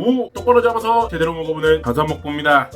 오 똑바로 잡아서 제대로 먹어보는 가자먹보입니다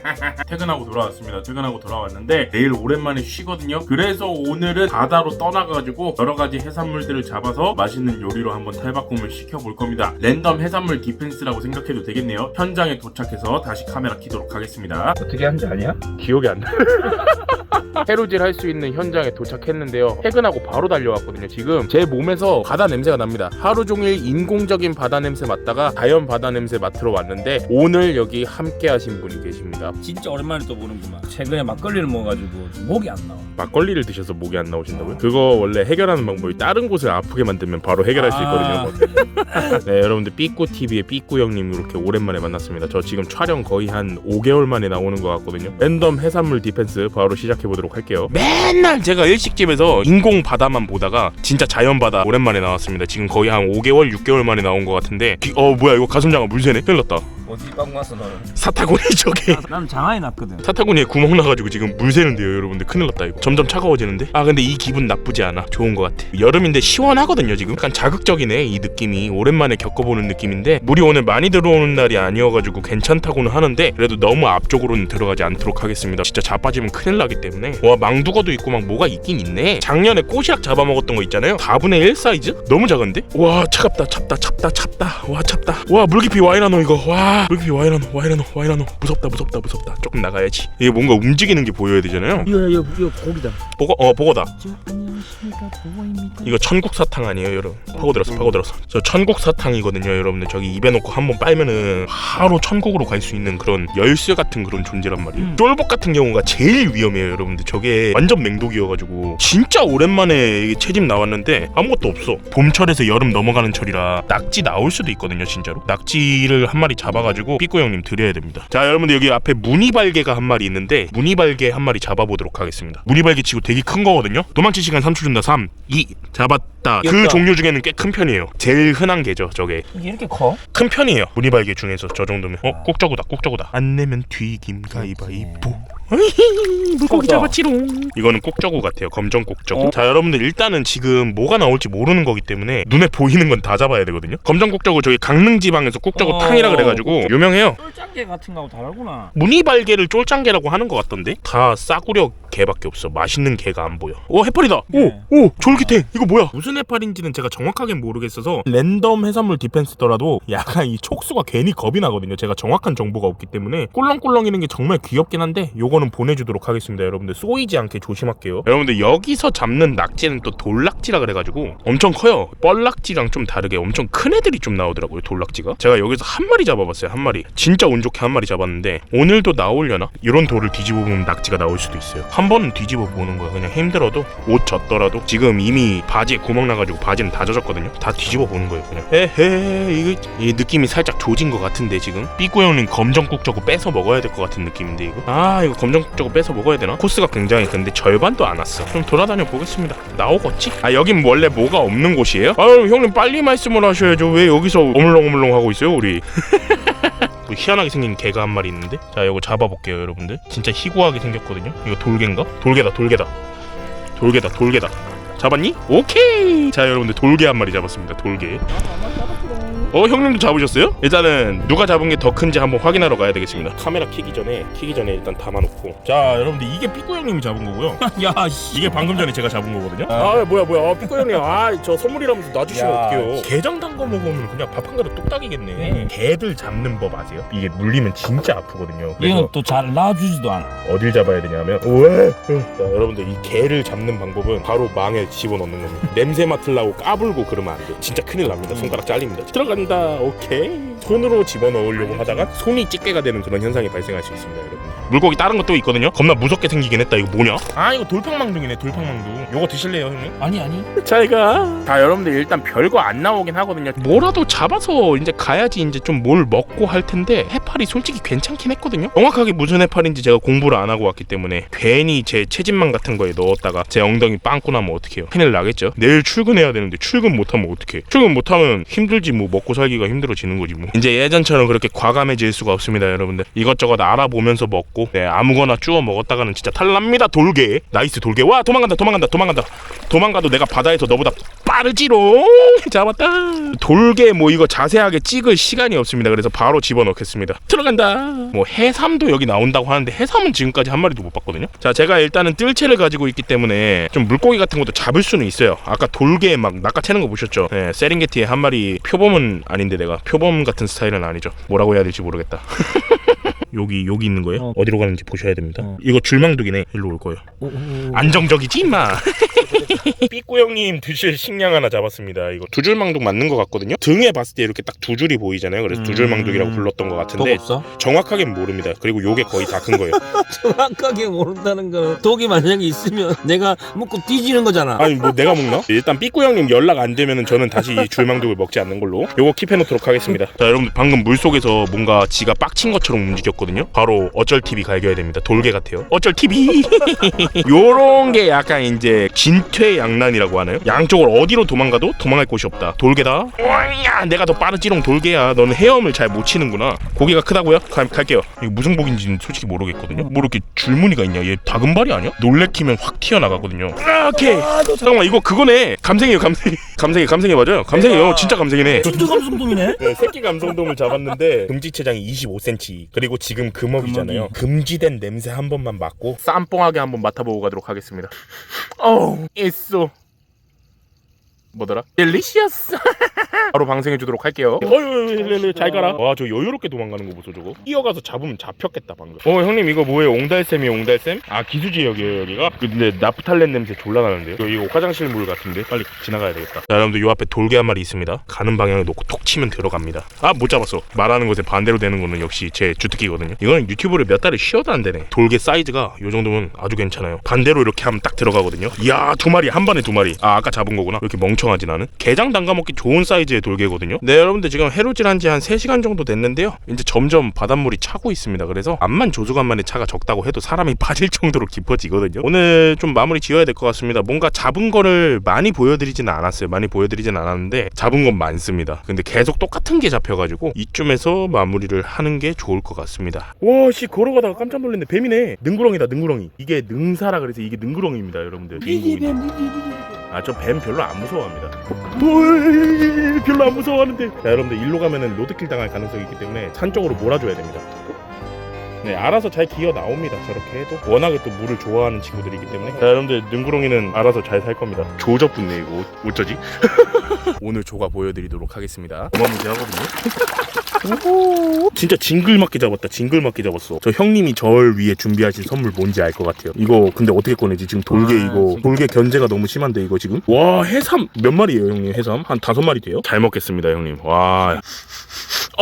퇴근하고 돌아왔습니다 퇴근하고 돌아왔는데 내일 오랜만에 쉬거든요 그래서 오늘은 바다로 떠나가지고 여러 가지 해산물들을 잡아서 맛있는 요리로 한번 탈바꿈을 시켜볼 겁니다 랜덤 해산물 디펜스라고 생각해도 되겠네요 현장에 도착해서 다시 카메라 키도록 하겠습니다 어떻게 하는지 아냐? 기억이 안 나. 해루질 할 수 있는 현장에 도착했는데요. 퇴근하고 바로 달려왔거든요. 지금 제 몸에서 바다 냄새가 납니다. 하루 종일 인공적인 바다 냄새 맡다가 자연 바다 냄새 맡으러 왔는데 오늘 여기 함께 하신 분이 계십니다. 진짜 오랜만에 또 보는구만. 최근에 막걸리를 먹어가지고 목이 안 나와. 막걸리를 드셔서 목이 안 나오신다고요? 그거 원래 해결하는 방법이 다른 곳을 아프게 만들면 바로 해결할 수 있거든요. 네, 여러분들 삐꾸 TV의 삐꾸 형님 이렇게 오랜만에 만났습니다. 저 지금 촬영 거의 한 5개월 만에 나오는 것 같거든요. 랜덤 해산물 디펜스 바로 시작해 보도록 할게요. 맨날 제가 일식집에서 인공 바다만 보다가 진짜 자연 바다 오랜만에 나왔습니다. 지금 거의 한 5개월, 6개월 만에 나온 것 같은데 기- 어 뭐야 이거 가슴장어 물 새네. 큰일 났다. 어디 빵 왔어 너는? 사타구니 저게 나는 장안이 났거든. 사타구니에 구멍 나가지고 지금 물 새는데요 여러분들. 큰일 났다 이거. 점점 차가워지는데? 아 근데 이 기분 나쁘지 않아. 좋은 것 같아. 여름인데 시원하거든요 지금. 약간 자극적이네 이 느낌이. 오랜만에 겪어보는 느낌인데. 물이 오늘 많이 들어오는 날이 아니어가지고 괜찮다고는 하는데 그래도 너무 앞쪽으로는 들어가지 않도록 하겠습니다. 진짜 자빠지면 큰일 나기 때문에. 와 망두거도 있고 막 뭐가 있긴 있네. 작년에 꼬시락 잡아먹었던 거 있잖아요. 4분의 1 사이즈? 너무 작은데? 와 차갑다 찹다 찹다 찹다. 와 찹다. 와 물깊이 와이라노 이거. 와 물깊이 와이라노 와이라노 와이라노. 무섭다 무섭다 무섭다. 조금 나가야지. 이게 뭔가 움직이는 게 보여야 되잖아요. 이거 이거 이거 고기다. 보고 어 보고다. 안녕하십니까. 이거 천국 사탕 아니에요 여러분? 파고들었어 파고들었어. 저 천국 사탕이거든요 여러분들. 저기 입에 넣고 한번 빨면은 바로 천국으로 갈 수 있는 그런 열쇠 같은 그런 존재란 말이에요. 음. 쫄복 같은 경우가 제일 위험해요 여러분들. 저게 완전 맹독이어가지고. 진짜 오랜만에 이게 채집 나왔는데 아무것도 없어. 봄철에서 여름 넘어가는 철이라 낙지 나올 수도 있거든요 진짜로. 낙지를 한 마리 잡아가 지고 삐꾸 형님 드려야 됩니다. 자 여러분들 여기 앞에 무늬발개가 한 마리 있는데 무늬발개 한 마리 잡아보도록 하겠습니다. 무늬발개 치고 되게 큰 거거든요? 도망칠 시간 3초 준다. 3 2 잡았다. 그. 종류 중에는 꽤 큰 편이에요. 제일 흔한 개죠 저게. 이게 이렇게 커? 큰 편이에요. 무늬발개 중에서 저 정도면. 어 꼭저구다 꼭저구다. 안 내면 튀김 가위바위보 물고기 크다. 잡았지롱. 이거는 꼭저구 같아요. 검정 꼭저구. 어? 자 여러분들 일단은 지금 뭐가 나올지 모르는 거기 때문에 눈에 보이는 건 다 잡아야 되거든요. 검정 꼭저구 저기 강릉 지방에서 꼭저구 어, 탕이라 그래가지고 유명해요. 쫄짱개 같은 거하고 다르구나. 무늬 발개를 쫄짱개라고 하는 것 같던데? 다 싸구려 개밖에 없어. 맛있는 개가 안 보여. 오 해파리다. 네. 오 오 졸기탱 이거 뭐야? 무슨 해파리인지는 제가 정확하게 모르겠어서 랜덤 해산물 디펜스더라도 약간 이 촉수가 괜히 겁이 나거든요. 제가 정확한 정보가 없기 때문에 꿀렁꿀렁이는 게 정말 귀엽긴 한데 요거는 보내주도록 하겠습니다 여러분들. 쏘이지 않게 조심할게요. 여러분들 여기서 잡는 낙지는 또 돌낙지라 그래가지고 엄청 커요. 뻘낙지랑 좀 다르게 엄청 큰 애들이 좀 나오더라고요 돌낙지가. 제가 여기서 한 마리 잡아봤어요 한 마리. 진짜 운 좋게 한 마리 잡았는데 오늘도 나오려나? 이런 돌을 뒤집어 보면 낙지가 나올 수도 있어요 한 번은 뒤집어 보는 거예요 그냥 힘들어도 옷 젖더라도. 지금 이미 바지에 구멍 나가지고 바지는 다 젖었거든요. 다 뒤집어 보는 거예요 그냥. 에헤 이거 이 느낌이 살짝 조진 것 같은데 지금? 삐꾸 형님 검정국 저거 뺏어 먹어야 될 것 같은 느낌인데 이거? 아 이거 검정국 저거 뺏어 먹어야 되나? 코스가 굉장히 근데 절반도 안 왔어. 좀 돌아다녀 보겠습니다. 나오겠지? 아 여긴 원래 뭐가 없는 곳이에요? 아유 형님 빨리 말씀을 하셔야죠. 왜 여기서 오물렁오물렁 하고 있어요 우리 또 희한하게 생긴 개가 한 마리 있는데? 자 이거 잡아볼게요 여러분들. 진짜 희구하게 생겼거든요. 이거 돌개인가? 돌개다 돌개다. 돌개다 돌개다. 잡았니? 오케이! 자 여러분들 돌개 한 마리 잡았습니다 돌개 어 형님도 잡으셨어요? 일단은 누가 잡은 게 더 큰지 한번 확인하러 가야 되겠습니다 카메라 켜기 전에 켜기 전에 일단 담아놓고 자 여러분들 이게 삐꾸 형님이 잡은 거고요 야 씨. 이게 방금 전에 제가 잡은 거거든요. 아 뭐야 뭐야 아, 삐꼬 형님 아 저 선물이라면서 놔주시면 야, 어떡해요. 게장 담궈 먹으면 그냥 밥 한 그릇 뚝딱이겠네. 네. 개들 잡는 법 아세요? 이게 물리면 진짜 아프거든요. 그래서 이건 또 잘 놔주지도 않아. 어딜 잡아야 되냐면 왜? 자 여러분들 이 개를 잡는 방법은 바로 망에 집어넣는 겁니다. 냄새 맡으려고 까불고 그러면 안 돼. 진짜 큰일 납니다. 손가락 잘립니다. 들어 간다. 오케이. 손으로 집어넣으려고 하다가 손이 찌개가 되는 그런 현상이 발생할 수 있습니다, 여러분. 물고기 다른 것도 있거든요. 겁나 무섭게 생기긴 했다. 이거 뭐냐? 아 이거 돌팡망둥이네. 돌팡망둥. 요거 드실래요, 형님? 아니 아니. 잘가. 자 여러분들 일단 별거 안 나오긴 하거든요. 뭐라도 잡아서 이제 가야지 이제 좀 뭘 먹고 할 텐데 해파리 솔직히 괜찮긴 했거든요. 정확하게 무슨 해파리인지 제가 공부를 안 하고 왔기 때문에 괜히 제 채집망 같은 거에 넣었다가 제 엉덩이 빵꾸 나면 어떡해요? 큰일 나겠죠. 내일 출근해야 되는데 출근 못하면 어떡해? 출근 못하면 힘들지 뭐 먹고 살기가 힘들어지는 거지 뭐. 이제 예전처럼 그렇게 과감해질 수가 없습니다, 여러분들. 이것저것 알아보면서 먹고 네, 아무거나 쭈어 먹었다가는 진짜 탈납니다. 돌개. 나이스 돌개. 와, 도망간다. 도망간다. 도망간다. 도망가도 내가 바다에서 너보다 빠르지롱. 잡았다. 돌개 뭐 이거 자세하게 찍을 시간이 없습니다. 그래서 바로 집어넣겠습니다. 들어간다. 뭐 해삼도 여기 나온다고 하는데 해삼은 지금까지 한 마리도 못 봤거든요. 자, 제가 일단은 뜰채를 가지고 있기 때문에 좀 물고기 같은 것도 잡을 수는 있어요. 아까 돌개 막 낚아채는 거 보셨죠? 네, 세렝게티에 한 마리 표범은 아닌데 내가 표범 같은 스타일은 아니죠. 뭐라고 해야 될지 모르겠다. 여기 여기 있는 거예요? 어. 어. 디로 가는지 보셔야 됩니다. 어. 이거 줄망독이네. 일로 올 거예요. 안정적이지 마. 삐꾸 형님 드실 식량 하나 잡았습니다. 이거 두 줄망독 맞는 것 같거든요. 등에 봤을 때 이렇게 딱 두 줄이 보이잖아요. 그래서 두 줄망독이라고 불렀던 것 같은데 독 없어? 정확하게는 모릅니다. 그리고 요게 거의 다 큰 거예요. 정확하게 모른다는 거는 독이 만약에 있으면 내가 먹고 뒤지는 거잖아. 아니 뭐 내가 먹나? 일단 삐꾸 형님 연락 안 되면은 저는 다시 이 줄망독을 먹지 않는 걸로 요거 킵해놓도록 하겠습니다. 자 여러분들 방금 물 속에서 뭔가 지가 빡친 것처럼 움직였 거든요. 바로 어쩔 TV 갈겨야 됩니다. 돌개 같아요. 어쩔 TV. 요런 게 약간 이제 진퇴양난이라고 하나요? 양쪽을 어디로 도망가도 도망갈 곳이 없다. 돌개다. 와야 내가 더 빠르지롱 돌개야. 너는 헤엄을 잘 못 치는구나. 고기가 크다고요? 가, 갈게요. 이거 무슨 복인지는 솔직히 모르겠거든요. 뭐 이렇게 줄무늬가 있냐? 얘 다금발이 아니야? 놀래키면 확 튀어나가거든요. 아, 오케이. 잠깐만 이거 그거네. 감생이에요 감생. 감생이 감생이 맞아요. 감생이요. 진짜 감생이네. 진짜 감성돔이네. 네, 새끼 감성돔을 잡았는데 금지 체장이 25cm 그리고 지금 금어기잖아요. 금지된 냄새 한 번만 맡고 쌈뽕하게 한번 맡아보고 가도록 하겠습니다. 어우 있어 뭐더라? 델리시어스. 바로 방생해 주도록 할게요. 어유 잘 가라. 와 저 여유롭게 도망가는 거 보소 저거. 뛰어가서 잡으면 잡혔겠다 방금. 어 형님 이거 뭐예요? 옹달샘이에요 옹달샘? 아 기수지역이에요 여기가? 근데 나프탈렌 냄새 졸라 나는데요? 이거, 이거 화장실 물 같은데? 빨리 지나가야 되겠다. 자 여러분들 요 앞에 돌개 한 마리 있습니다. 가는 방향을 놓고 톡 치면 들어갑니다. 아 못 잡았어. 말하는 것에 반대로 되는 거는 역시 제 주특기거든요. 이거는 유튜브를 몇 달을 쉬어도 안 되네. 돌개 사이즈가 요 정도면 아주 괜찮아요. 반대로 이렇게 하면 딱 들어가거든요. 이야 두 마리 한 번에 두 마리. 아 아까 잡은 거구나. 왜 이렇게 멍 청하지 나는. 게장 담가 먹기 좋은 사이즈의 돌개거든요. 네 여러분들 지금 해루질 한지 한 3시간 정도 됐는데요. 이제 점점 바닷물이 차고 있습니다. 그래서 암만 조수간만에 차가 적다고 해도 사람이 빠질 정도로 깊어지거든요. 오늘 좀 마무리 지어야 될 것 같습니다. 뭔가 잡은 거를 많이 보여드리지는 않았어요. 많이 보여드리진 않았는데 잡은 건 많습니다. 근데 계속 똑같은 게 잡혀가지고 이쯤에서 마무리를 하는 게 좋을 것 같습니다. 와씨 걸어가다가 깜짝 놀랐네. 뱀이네. 능구렁이다 능구렁이. 이게 능사라 그래서 이게 능구렁이입니다 여러분들 아 저 뱀 별로 안 무서워합니다. 별로 안 무서워하는데. 자 여러분들 일로 가면은 로드킬 당할 가능성이 있기 때문에 산 쪽으로 몰아줘야 됩니다. 네 알아서 잘 기어 나옵니다 저렇게 해도. 워낙에 또 물을 좋아하는 친구들이기 때문에. 자 여러분들 능구렁이는 알아서 잘 살 겁니다. 조져붙네 이거. 옷- 어쩌지? 오늘 조가 보여드리도록 하겠습니다. 어마무지 하거든요 진짜 징글맞게 잡았다 징글맞게 잡았어. 저 형님이 절 위해 준비하신 선물 뭔지 알 것 같아요. 이거 근데 어떻게 꺼내지? 지금 돌개 아, 이거. 진짜. 돌개 견제가 너무 심한데 이거 지금? 와 해삼! 몇 마리예요 형님? 해삼? 한 다섯 마리 돼요? 잘 먹겠습니다 형님. 와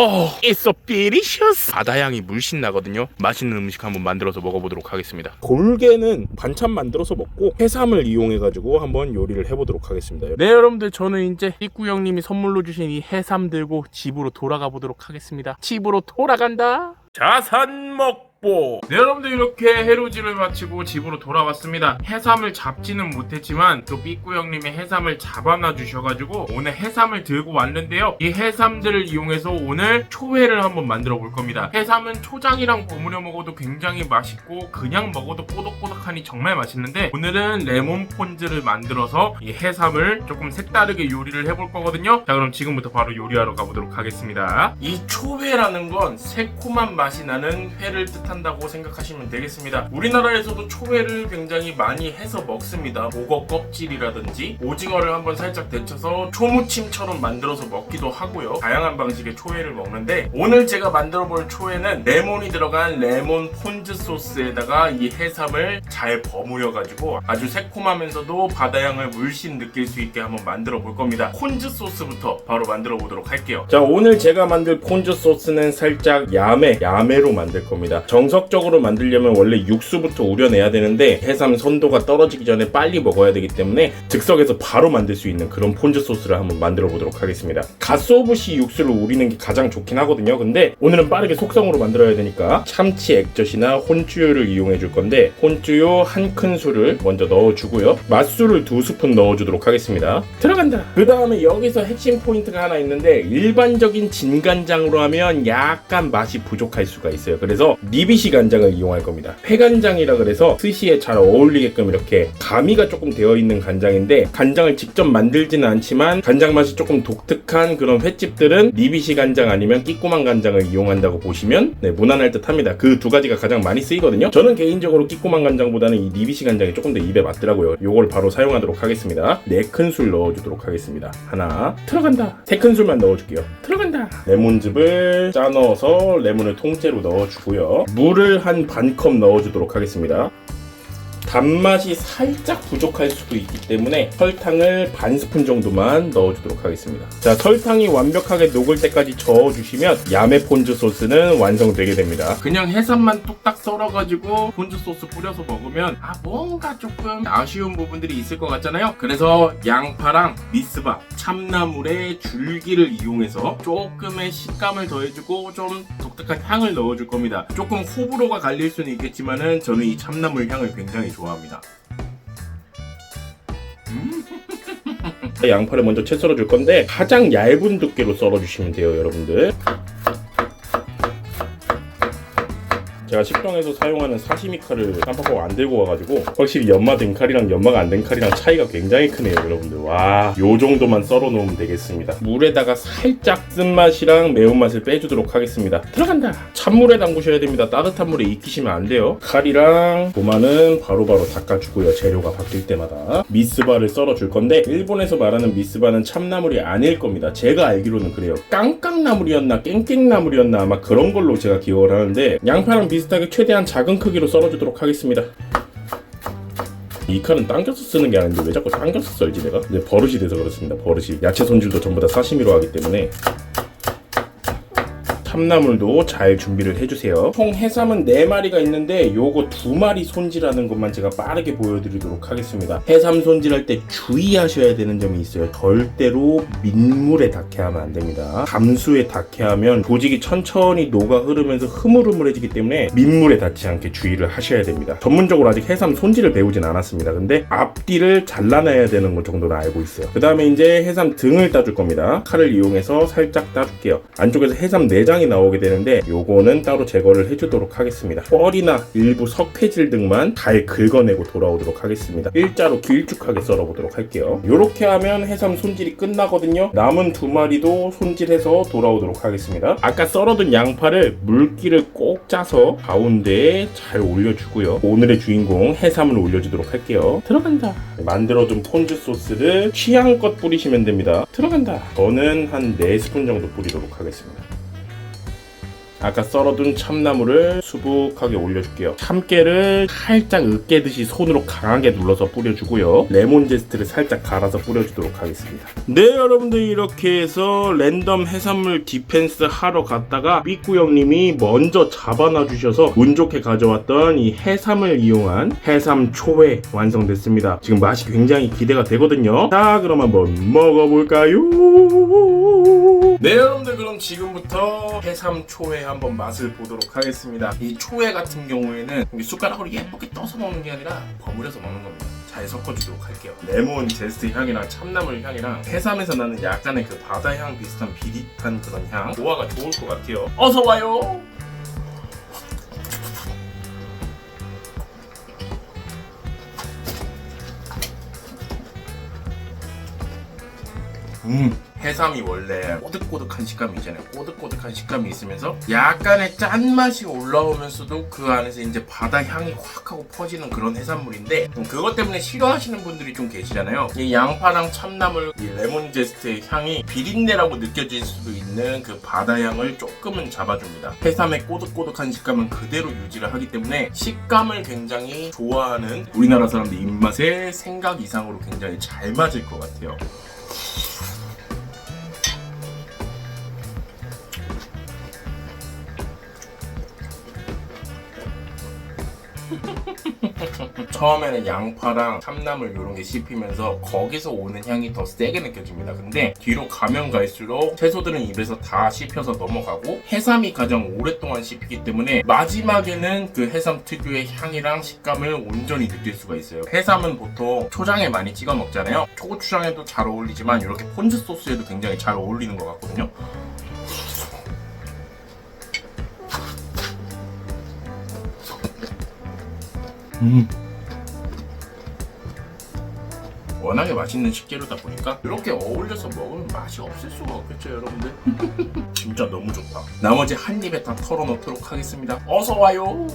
어, it's delicious. 바다향이 물씬 나거든요. 맛있는 음식 한번 만들어서 먹어보도록 하겠습니다. 골게는 반찬 만들어서 먹고 해삼을 이용해가지고 한번 요리를 해보도록 하겠습니다. 네, 여러분들 저는 이제 삐꾸 형님이 선물로 주신 이 해삼 들고 집으로 돌아가 보도록 하겠습니다. 집으로 돌아간다. 자산 먹 보. 네, 여러분들 이렇게 해루질을 마치고 집으로 돌아왔습니다. 해삼을 잡지는 못했지만 또 삐꾸 형님이 해삼을 잡아놔 주셔가지고 오늘 해삼을 들고 왔는데요. 이 해삼들을 이용해서 오늘 초회를 한번 만들어 볼 겁니다. 해삼은 초장이랑 버무려 먹어도 굉장히 맛있고 그냥 먹어도 꼬독꼬독하니 정말 맛있는데 오늘은 레몬 폰즈를 만들어서 이 해삼을 조금 색다르게 요리를 해볼 거거든요. 자 그럼 지금부터 바로 요리하러 가보도록 하겠습니다. 이 초회라는 건 새콤한 맛이 나는 회를 뜻 한다고 생각하시면 되겠습니다. 우리나라에서도 초회를 굉장히 많이 해서 먹습니다. 목어 껍질이라든지 오징어를 한번 살짝 데쳐서 초무침처럼 만들어서 먹기도 하고요. 다양한 방식의 초회를 먹는데 오늘 제가 만들어 볼 초회는 레몬이 들어간 레몬 폰즈 소스에다가 이 해삼을 잘 버무려 가지고 아주 새콤하면서도 바다향을 물씬 느낄 수 있게 한번 만들어 볼 겁니다. 폰즈 소스부터 바로 만들어 보도록 할게요. 자, 오늘 제가 만들 폰즈 소스는 살짝 야매, 야매로 만들 겁니다. 정석적으로 만들려면 원래 육수부터 우려내야 되는데 해삼 선도가 떨어지기 전에 빨리 먹어야 되기 때문에 즉석에서 바로 만들 수 있는 그런 폰즈 소스를 한번 만들어 보도록 하겠습니다. 가스오브시 육수를 우리는 게 가장 좋긴 하거든요. 근데 오늘은 빠르게 속성으로 만들어야 되니까 참치 액젓이나 혼주요를 이용해 줄 건데 혼주요 한 큰술을 먼저 넣어주고요. 맛술을 두 스푼 넣어주도록 하겠습니다. 들어간다. 그 다음에 여기서 핵심 포인트가 하나 있는데 일반적인 진간장으로 하면 약간 맛이 부족할 수가 있어요. 그래서 니 비시 간장을 이용할 겁니다. 회간장이라 그래서 스시에 잘 어울리게끔 이렇게 가미가 조금 되어 있는 간장인데 간장을 직접 만들지는 않지만 간장 맛이 조금 독특한 그런 횟집들은 니비시 간장 아니면 끼꼬만 간장을 이용한다고 보시면 네, 무난할 듯합니다. 그 두 가지가 가장 많이 쓰이거든요. 저는 개인적으로 끼꼬만 간장보다는 이 니비시 간장이 조금 더 입에 맞더라고요. 요걸 바로 사용하도록 하겠습니다. 네 큰술 넣어주도록 하겠습니다. 하나 들어간다. 세 큰술만 넣어줄게요. 들어간다. 레몬즙을 짜 넣어서 레몬을 통째로 넣어주고요. 물을 한 반 컵 넣어주도록 하겠습니다. 단맛이 살짝 부족할 수도 있기 때문에 설탕을 반 스푼 정도만 넣어주도록 하겠습니다. 자, 설탕이 완벽하게 녹을 때까지 저어주시면 야매 폰즈 소스는 완성되게 됩니다. 그냥 해산만 뚝딱 썰어가지고 폰즈 소스 뿌려서 먹으면 아 뭔가 조금 아쉬운 부분들이 있을 것 같잖아요. 그래서 양파랑 미스바, 참나물의 줄기를 이용해서 조금의 식감을 더해주고 좀 독특한 향을 넣어줄 겁니다. 조금 호불호가 갈릴 수는 있겠지만은 저는 이 참나물 향을 굉장히 좋아합니다. 음. 양파를 먼저 채 썰어 줄 건데 가장 얇은 두께로 썰어 주시면 돼요, 여러분들. 제가 식당에서 사용하는 사시미 칼을 깜빡하고 안 들고 와가지고 확실히 연마된 칼이랑 연마가 안 된 칼이랑 차이가 굉장히 크네요 여러분들. 와 요 정도만 썰어 놓으면 되겠습니다. 물에다가 살짝 쓴맛이랑 매운맛을 빼주도록 하겠습니다. 들어간다! 찬물에 담그셔야 됩니다. 따뜻한 물에 익히시면 안 돼요. 칼이랑 고마는 바로바로 닦아주고요 재료가 바뀔 때마다. 미스바를 썰어 줄 건데 일본에서 말하는 미스바는 참나물이 아닐 겁니다. 제가 알기로는 그래요. 깡깡나물이었나 깽깽나물이었나 아마 그런 걸로 제가 기억을 하는데 양파랑 비 슷하게 최대한 작은 크기로 썰어주도록 하겠습니다. 이 칼은 당겨서 쓰는 게 아닌데 왜 자꾸 당겨서 썰지 내가? 근데 버릇이 돼서 그렇습니다. 버릇이 야채 손질도 전부 다 사시미로 하기 때문에 참나물도 잘 준비를 해주세요. 총 해삼은 4마리가 있는데 요거 2마리 손질하는 것만 제가 빠르게 보여드리도록 하겠습니다. 해삼 손질할 때 주의하셔야 되는 점이 있어요. 절대로 민물에 닿게 하면 안 됩니다. 감수에 닿게 하면 조직이 천천히 녹아 흐르면서 흐물흐물해지기 때문에 민물에 닿지 않게 주의를 하셔야 됩니다. 전문적으로 아직 해삼 손질을 배우진 않았습니다. 근데 앞뒤를 잘라내야 되는 것 정도는 알고 있어요. 그 다음에 이제 해삼 등을 따줄 겁니다. 칼을 이용해서 살짝 따줄게요. 안쪽에서 해삼 내장이 나오게 되는데 요거는 따로 제거를 해주도록 하겠습니다. 뻘이나 일부 석회질 등만 잘 긁어내고 돌아오도록 하겠습니다. 일자로 길쭉하게 썰어보도록 할게요. 요렇게 하면 해삼 손질이 끝나거든요. 남은 두 마리도 손질해서 돌아오도록 하겠습니다. 아까 썰어둔 양파를 물기를 꼭 짜서 가운데에 잘 올려주고요. 오늘의 주인공 해삼을 올려주도록 할게요. 들어간다. 만들어둔 폰즈 소스를 취향껏 뿌리시면 됩니다. 들어간다. 저는 한 4스푼 정도 뿌리도록 하겠습니다. 아까 썰어둔 참나물을 수북하게 올려줄게요. 참깨를 살짝 으깨듯이 손으로 강하게 눌러서 뿌려주고요. 레몬 제스트를 살짝 갈아서 뿌려주도록 하겠습니다. 네, 여러분들 이렇게 해서 랜덤 해산물 디펜스 하러 갔다가 삐꾸 형님이 먼저 잡아놔 주셔서 운 좋게 가져왔던 이 해삼을 이용한 해삼 초회 완성됐습니다. 지금 맛이 굉장히 기대가 되거든요. 자, 그럼 한번 먹어볼까요? 네 여러분들 그럼 지금부터 해삼 초회 한번 맛을 보도록 하겠습니다. 이 초회 같은 경우에는 이 숟가락으로 예쁘게 떠서 먹는 게 아니라 버무려서 먹는 겁니다. 잘 섞어주도록 할게요. 레몬 제스트 향이랑 참나물 향이랑 해삼에서 나는 약간의 그 바다 향 비슷한 비릿한 그런 향 조화가 좋을 것 같아요. 어서 와요! 음 해삼이 원래 꼬득꼬득한 식감이 있잖아요. 꼬득꼬득한 식감이 있으면서 약간의 짠맛이 올라오면서도 그 안에서 이제 바다 향이 확 하고 퍼지는 그런 해산물인데 음, 그것 때문에 싫어하시는 분들이 좀 계시잖아요. 이 양파랑 참나물, 이 레몬 제스트의 향이 비린내라고 느껴질 수도 있는 그 바다 향을 조금은 잡아줍니다. 해삼의 꼬득꼬득한 식감은 그대로 유지를 하기 때문에 식감을 굉장히 좋아하는 우리나라 사람들 입맛에 생각 이상으로 굉장히 잘 맞을 것 같아요. 처음에는 양파랑 참나물 이런 게 씹히면서 거기서 오는 향이 더 세게 느껴집니다. 근데 뒤로 가면 갈수록 채소들은 입에서 다 씹혀서 넘어가고 해삼이 가장 오랫동안 씹히기 때문에 마지막에는 그 해삼 특유의 향이랑 식감을 온전히 느낄 수가 있어요. 해삼은 보통 초장에 많이 찍어 먹잖아요. 초고추장에도 잘 어울리지만 이렇게 폰즈 소스에도 굉장히 잘 어울리는 것 같거든요. 음. 워낙에 맛있는 식재료다 보니까 이렇게 어울려서 먹으면 맛이 없을 수가 없겠죠 여러분들. 진짜 너무 좋다. 나머지 한 입에 다 털어놓도록 하겠습니다. 어서 와요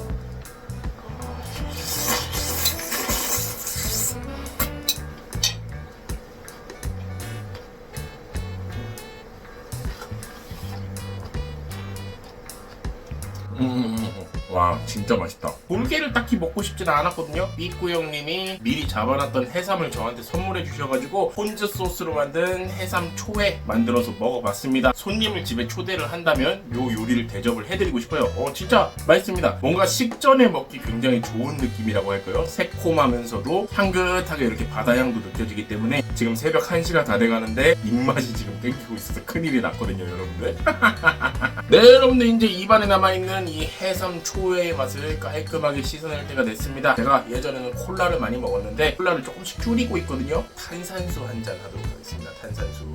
진짜 맛있다. 돌게를 딱히 먹고 싶지는 않았거든요. 삐꾸 형님이 미리 잡아놨던 해삼을 저한테 선물해 주셔가지고 폰즈 소스로 만든 해삼 초회 만들어서 먹어봤습니다. 손님을 집에 초대를 한다면 요 요리를 대접을 해드리고 싶어요. 어 진짜 맛있습니다. 뭔가 식전에 먹기 굉장히 좋은 느낌이라고 할까요? 새콤하면서도 향긋하게 이렇게 바다향도 느껴지기 때문에 지금 새벽 1시가 다 돼가는데 입맛이 지금 땡기고 있어서 큰일이 났거든요 여러분들 네 여러분들 이제 입안에 남아있는 이 해삼 초회의 맛을 깔끔하게 씻어낼 때가 됐습니다. 제가 예전에는 콜라를 많이 먹었는데 콜라를 조금씩 줄이고 있거든요. 탄산수 한 잔 하도록 하겠습니다. 탄산수.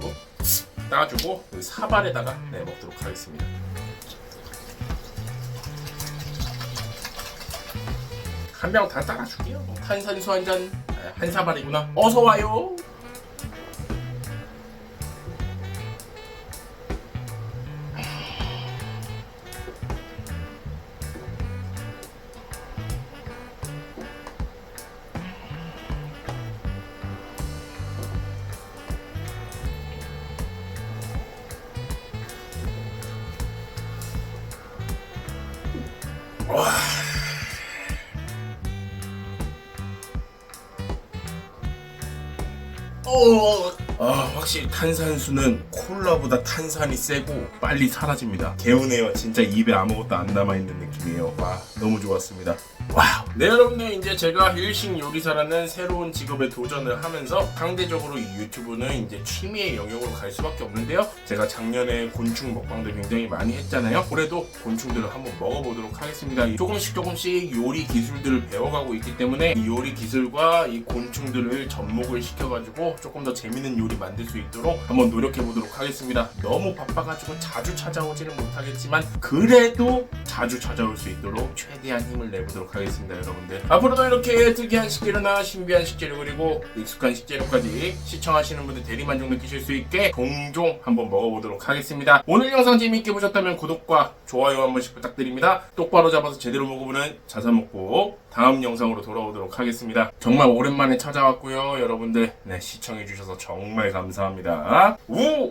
따주고 그 사발에다가 네, 먹도록 하겠습니다. 한 병 다 따라줄게요. 탄산수 한 잔. 한 사발이구나. 어서 와요 아, 확실히 탄산수는 콜라보다 탄산이 세고 빨리 사라집니다. 개운해요. 진짜 입에 아무것도 안 남아있는 느낌이에요. 와, 너무 좋았습니다. 와우. 네, 여러분들, 이제 제가 일식 요리사라는 새로운 직업에 도전을 하면서 상대적으로 이 유튜브는 이제 취미의 영역으로 갈 수밖에 없는데요. 제가 작년에 곤충 먹방도 굉장히 많이 했잖아요. 올해도 곤충들을 한번 먹어보도록 하겠습니다. 조금씩 조금씩 요리 기술들을 배워가고 있기 때문에 이 요리 기술과 이 곤충들을 접목을 시켜가지고 조금 더 재밌는 요리 만들 수 있도록 한번 노력해 보도록 하겠습니다. 너무 바빠가지고 자주 찾아오지는 못하겠지만 그래도 자주 찾아올 수 있도록 최대한 힘을 내보도록 하겠습니다, 여러분들. 앞으로도 이렇게 특이한 식재료나 신비한 식재료 그리고 익숙한 식재료까지 시청하시는 분들 대리만족 느끼실 수 있게 종종 한번 먹어보도록 하겠습니다. 오늘 영상 재미있게 보셨다면 구독과 좋아요 한 번씩 부탁드립니다. 똑바로 잡아서 제대로 먹어보는 자사 먹고 다음 영상으로 돌아오도록 하겠습니다. 정말 오랜만에 찾아왔고요, 여러분들. 네, 시청해주셔서 정말 감사합니다. 우!